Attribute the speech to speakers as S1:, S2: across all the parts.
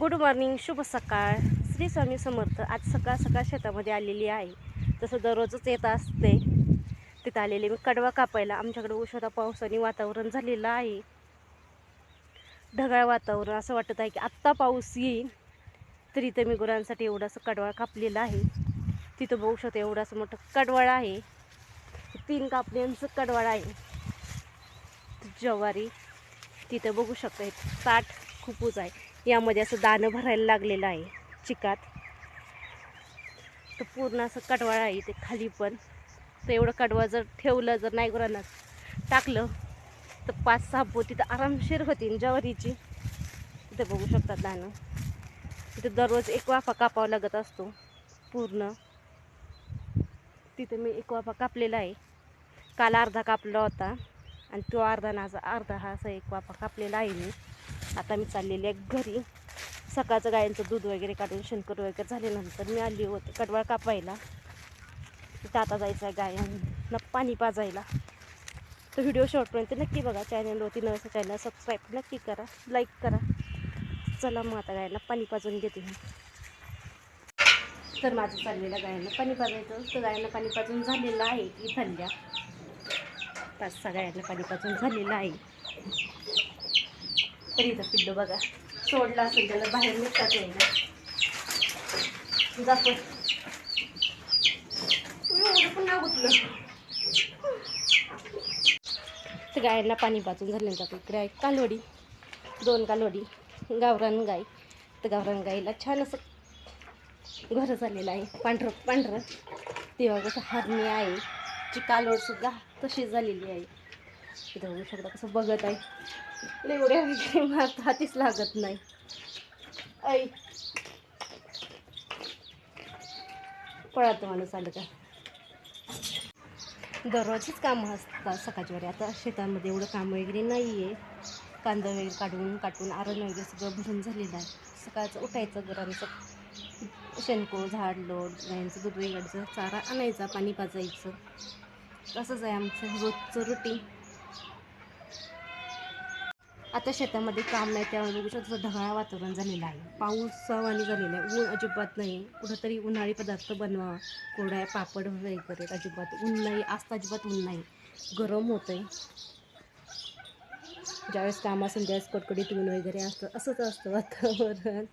S1: Good morning शुभ सकाळ. श्री स्वामी समर्थ आज सकाळ सकाळ शेतामध्ये आलेली आहे. तसं दररोजच येत असते तिथं आलेले मी कडवा कापायला. आमच्याकडे उशिरा पावसाने वातावरण झालेलं आहे. ढगाळ वातावरण असं वाटत आहे की आत्ता पाऊस येईल तरी इथं मी गुरांसाठी एवढासा कडवाळ कापलेलं आहे. तिथं बघू शकतो एवढासं मोठं कडवाळ आहे. तीन कापण्यांचं कडवाळ आहे. ज्वारी तिथं बघू शकता हे ताट खूपच आहे. यामध्ये असं दाणं भरायला लागलेलं आहे चिकात. तर पूर्ण असं कडवाळ आहे ते खाली पण. तर एवढं कडवा जर ठेवलं जर नाही गुरांना टाकलं तर पाच सहा पोती तर आरामशीर होतीन ज्वारीची. तिथं बघू शकतात दाणं. तिथं दररोज एक वाफा कापावा लागत असतो पूर्ण. तिथं मी एक वाफा कापलेला आहे. काल अर्धा कापला होता. आणि तो अर्धा नाचा अर्धा हा असा एक वाफा कापलेला आहे मी. आता मी चाललेली आहे घरी. सकाळचं गायांचं दूध वगैरे काढून शंकर वगैरे झाल्यानंतर मी आली होती कडवाळ कापायला. तिथं आता जायचं आहे गायांना पाणी पाजायला. तर व्हिडिओ शॉर्टपर्यंत नक्की बघा. चॅनलवरती नवं चॅनल सबस्क्राईब नक्की करा लाईक करा. चला मग आता गायांना पाणी पाजून घेते मी. तर माझं चाललेलं गायांना पाणी पाजायचं. तर गायांना पाणी पाजून झालेलं आहे की पाच सहा गायांना पाणी पाजून झालेलं आहे. तरी इथं बघा सोडला असेल त्याला बाहेर निघतात यायला जातो पुन्हा गुतलं. तर गायांना पाणी पाचून झाल्यानंतर जातो इकडे आहे कालवडी दोन कालवडी गावरान गाय. तर गावरान गाईला छान असं घर झालेलं आहे. पांढरं पांढरं. तेव्हा कसं हरणी आहे. ची कालवडसुद्धा तशी झालेली आहे. इथं बघू शकता कसं बघत आहे. एवढ्या वगैरे मारत हातीच लागत नाही. ऐ पळत माणूस आलं का? दररोजच कामं असतात सकाळची वगैरे आता शेतामध्ये एवढं काम वगैरे नाही आहे कांदा वगैरे काढून काटून आरण वगैरे सगळं भरून झालेलं आहे. सकाळचं उठायचं घरांचं शेणको झाड लोट गायांचं दूध वगैरेचं चारा आणायचा पाणी पाजायचं. असंच आहे आमचं रोजचं रुटीन आता शेतामध्ये काम नाही त्यामुळे बघू शकतो ढगाळ वातावरण झालेलं आहे. पाऊस आणि झालेला आहे. ऊन अजिबात नाही. कुठंतरी उन्हाळी पदार्थ बनवा कोरड्या पापड वगैरे अजिबात. ऊन नाही आज अजिबात ऊन नाही. गरम होतं आहे ज्यावेळेस काम असेल त्यावेळेस कडकडीत ऊन वगैरे असतं. असंच असतं वातावरण.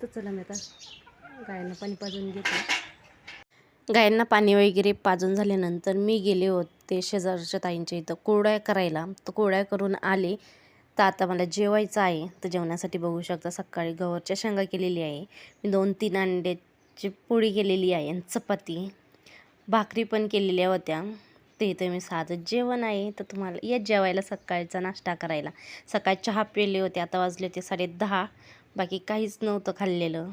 S1: तर चला मी आता गायांना पाणी पाजून घेते. गायांना पाणी वगैरे पाजून झाल्यानंतर मी गेले होते शेजारच्या ताईंच्या इथं कोरड्या करायला. तर कोरड्या करून आले. तर आता मला जेवायचं आहे. तर जेवणासाठी बघू शकता सकाळी गवरच्या शेंगा केलेली आहे. मी दोन तीन अंड्याची पोळी केलेली आहे आणि चपाती. भाकरी पण केलेल्या होत्या. ते इथं मी साधं जेवण आहे. तर तुम्हाला येत जेवायला सकाळचा नाश्ता करायला. सकाळी चहा पिले होते. आता वाजले होते साडे दहा. बाकी काहीच नव्हतं खाल्लेलं.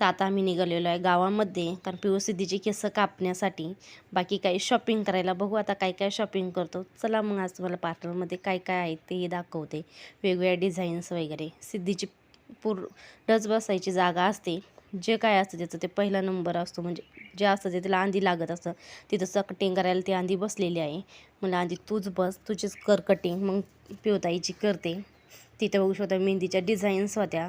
S1: तर आता आम्ही निघालेलो आहे गावामध्ये कारण पी सिद्धीची केसं कापण्यासाठी. बाकी काही शॉपिंग करायला बघू आता काय काय शॉपिंग करतो. चला मग आज तुम्हाला पार्लरमध्ये काय काय आहे ते दाखवते. वेगवेगळ्या डिझाईन्स वगैरे. सिद्धीची पूर डच बसायची जागा असते. जे काय असतं त्याचं ते पहिला नंबर असतो. म्हणजे जे असतं ते तिला आंधी लागत असतं. तिथं कटिंग करायला ती आंधी बसलेली आहे. मला आधी तूच बस तुझीच कर कटिंग मग पिवताईची करते. तिथं बघू शकता मेहंदीच्या डिझाईन्स होत्या.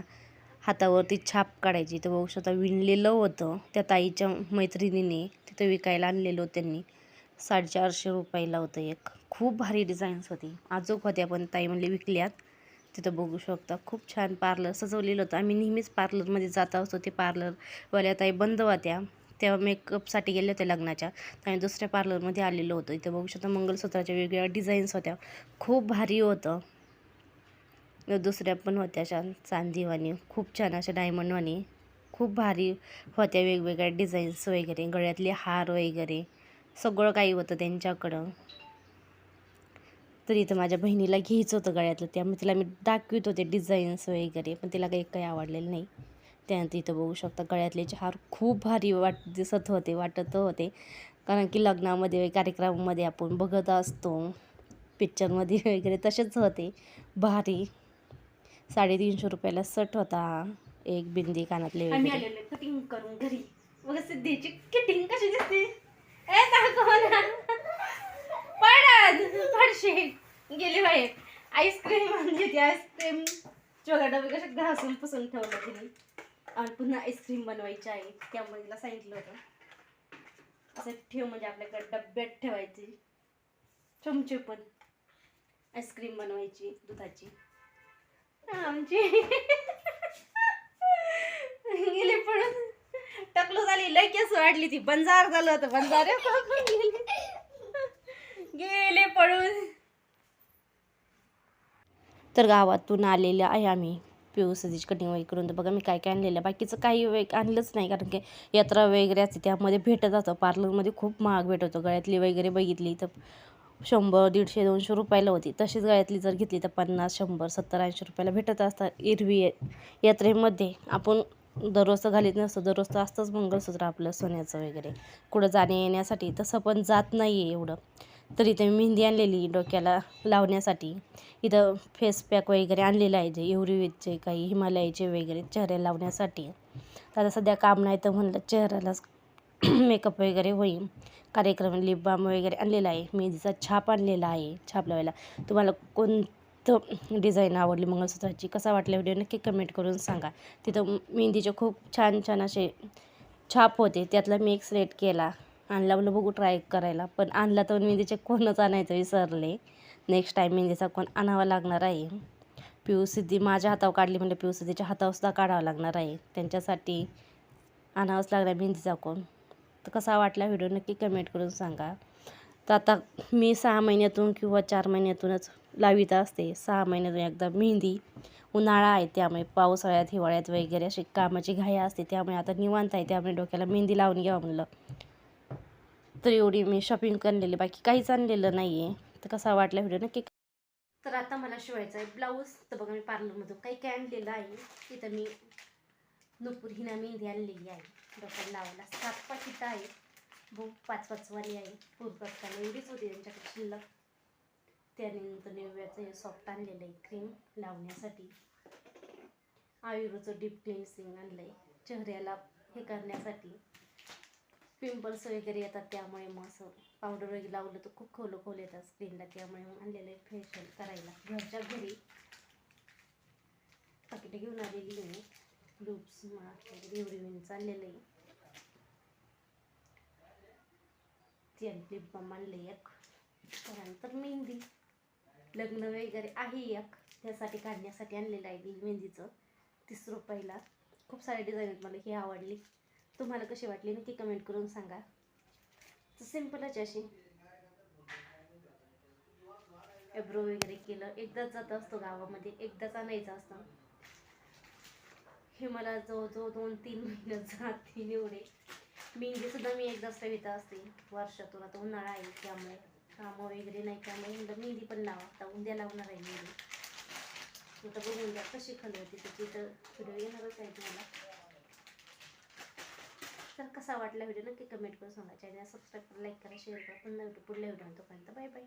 S1: हातावरती छाप काढायची. तर बघू शकता विणलेलं होतं. त्या ताईच्या मैत्रिणीने तिथं विकायला आणलेलं होतं त्यांनी. साडेचारशे रुपयाला होतं एक. खूप भारी डिझाईन्स होती. आजोक होत्या पण ताई म्हणले विकल्यात. तिथं बघू शकता. खूप छान पार्लर सजवलेलं होतं. आम्ही नेहमीच पार्लरमध्ये जात असतो. ते पार्लरवाल्या ताई बंद होत्या. तेव्हा मेकअपसाठी गेले होते लग्नाच्या. तर आम्ही दुसऱ्या पार्लरमध्ये आलेलो होतो. इथं बघू शकता मंगलसूत्राच्या वेगवेगळ्या डिझाईन्स होत्या. खूप भारी होतं. दुसऱ्या पण होत्या अशा चांदीवाणी. खूप छान अशा डायमंडवाणी खूप भारी होत्या वेगवेगळ्या डिझाईन्स वगैरे गळ्यातले हार वगैरे. सगळं काही होतं त्यांच्याकडं. तर इथं माझ्या बहिणीला घ्यायचं होतं गळ्यातलं त्यामुळे तिला मी दाखवित होते डिझाईन्स वगैरे पण तिला काही काही आवडलेलं नाही. त्यानंतर इथं बघू शकता गळ्यातले हार खूप भारी वाट दिसत होते वाटत होते. कारण की लग्नामध्ये कार्यक्रमामध्ये आपण बघत असतो. पिक्चरमध्ये वगैरे तसेच होते. भारी. साडेतीनशे रुपयाला सट होता. एक बिंदी कानातले
S2: आम्ही
S1: वगैरे
S2: आलेलो कटिंग करून घरी. बघा सिद्धीची कटिंग कशी दिसते. ए दाखव ना पडत. पडशे. गेली बाहेर. आईस्क्रीम आणली ती आईस्क्रीम चोगा डबे कसे घासून पुसून ठेवलं तिने. आणि पुन्हा आईस्क्रीम बनवायची आहे. त्यामुळे तिला सांगितलं होतं. असं ठेव म्हणजे आपल्याकडे डब्यात ठेवायची. चमचे पण. आईस्क्रीम बनवायची दुधाची. आमची. गेले पडून टकलो झाली. लय केस वाढली ती. बंजार झालं होतं. बंजार गेले पडून
S1: तर गावातून आलेलं आहे आम्ही. पिऊ सजीची कटिंग वगैरे करून. तर बघा मी काय काय आणलेलं आहे. बाकीचं काही वेग आणलंच नाही. कारण की यात्रा वगैरे असते. त्यामध्ये भेटत जातं पार्लरमध्ये खूप महाग भेटवतो गळ्यातली वगैरे बघितली. तर शंभर दीडशे दोनशे रुपयाला होती. तशीच गळ्यातली जर घेतली तर पन्नास शंभर सत्तर ऐंशी रुपयाला भेटत असतात. एरवी यात्रेमध्ये आपण दररोज तर घालीत नसतो. दररोज तर असतंच मंगळसूत्र आपलं सोन्याचं वगैरे. कुठं जाण्या येण्यासाठी तसं पण जात नाही आहे एवढं. तर इथे मी मेहंदी आणलेली डोक्याला लावण्यासाठी. इथं फेस पॅक वगैरे आणलेलं आहे जे युरिवेदचे काही हिमालयाचे वगैरे चेहऱ्याला लावण्यासाठी. आता सध्या काम नाही तर म्हणलं चेहऱ्यालाच मेकअप वगैरे होईल. कार्यक्रम लिप बाम वगैरे आणलेला आहे. मेहंदीचा छाप आणलेला आहे छाप लावायला. तुम्हाला कोणतं डिझाईन आवडली मंगळसूत्राची? कसा वाटला व्हिडिओ नक्की कमेंट करून सांगा. तिथं मेहंदीचे खूप छान छान असे छाप होते. त्यातला मी एक सिलेक्ट केला. आणला म्हणलं बघू ट्राय करायला. पण आणला तर मेहंदीचे कोणच आणायचं विसरले. नेक्स्ट टाईम मेहंदीचा कोण आणावा लागणार आहे. पिऊ सिद्धी माझ्या हातावर काढली म्हणजे पिऊ सिद्धीच्या हातावरसुद्धा काढावं लागणार आहे. त्यांच्यासाठी आणावंच लागणार मेहंदीचा कोण. तर कसा वाटला व्हिडिओ नक्की कमेंट करून सांगा. तर आता मी सहा महिन्यातून किंवा चार महिन्यातूनच लावित असते. सहा महिन्यातून एकदा मेहंदी उन्हाळा आहे त्यामुळे पावसाळ्यात हिवाळ्यात वगैरे अशी कामाची घाई असते. त्यामुळे आता निवांत आहे. त्यामुळे डोक्याला मेहंदी लावून घ्यावं म्हणलं. तर एवढी मी शॉपिंग करलेली. बाकी काहीच आणलेलं नाही आहे तर कसा वाटला व्हिडिओ नक्की
S2: तर आता मला शिवायचा आहे ब्लाऊज तर बघा मी पार्लरमधून काही काय आणलेलं आहे. तिथं मी नुपूर हिना मेहंदी आणलेली आहे. डोक्याला लावायला सात पाकिटं आहे बघ पाच पाच वाली आहे पूर्वकाला एवढीच होती त्यांच्याकडे शिल्लक. त्यानंतर नेव्याचं हे सॉफ्ट आणलेलं आहे. क्रीम लावण्यासाठी. आयुर्वेदचं डीप क्लिन्सिंग आणलं आहे चेहऱ्याला हे करण्यासाठी. पिंपल्स वगैरे येतात त्यामुळे मग असं पावडर वगैरे लावलं तर खूप खोलं खोल येतात स्किनला त्यामुळे मग आणलेलं आहे फेशियल करायला. घरच्या घरी. पाकिटं घेऊन आलेली मी. लूप्स मास्क एवढी चाललेलं. आहे ती लिप बाम एक. त्यानंतर मेहंदी. लग्न वगैरे आहे एक. त्यासाठी काढण्यासाठी आणलेलं आहे बिल मेहंदीचं. तीस रुपयाला. खूप सारे डिझाईन आहेत मला ही आवडली. तुम्हाला कशी वाटली नक्की कमेंट करून सांगा. तर सिम्पलच अशी. एब्रो वगैरे केलं. एकदाच जात असतो गावामध्ये. एकदाच आणायचं असतं. हे मला जवळजवळ दोन तीन महिने जातील एवढे. मेहंदी म्हणजे सुद्धा मी एकदाच सविता असते वर्षातून आता उन्हाळा आहे त्यामुळे कामं वगैरे नाही त्यामुळे मेहंदी पण लावा आता उद्या लावणार आहे मेहंदी. आता बघून द्या कशी खाली होती त्याची तर व्हिडिओ येणारच आहे तुम्हाला. तर कसा वाटला व्हिडिओ नक्की कमेंट करून सांगा. चॅनल सबस्क्राईब करा लाईक करा शेअर करा. पुन्हा भेटू पुढल्या व्हिडिओ तोपर्यंत बाय बाय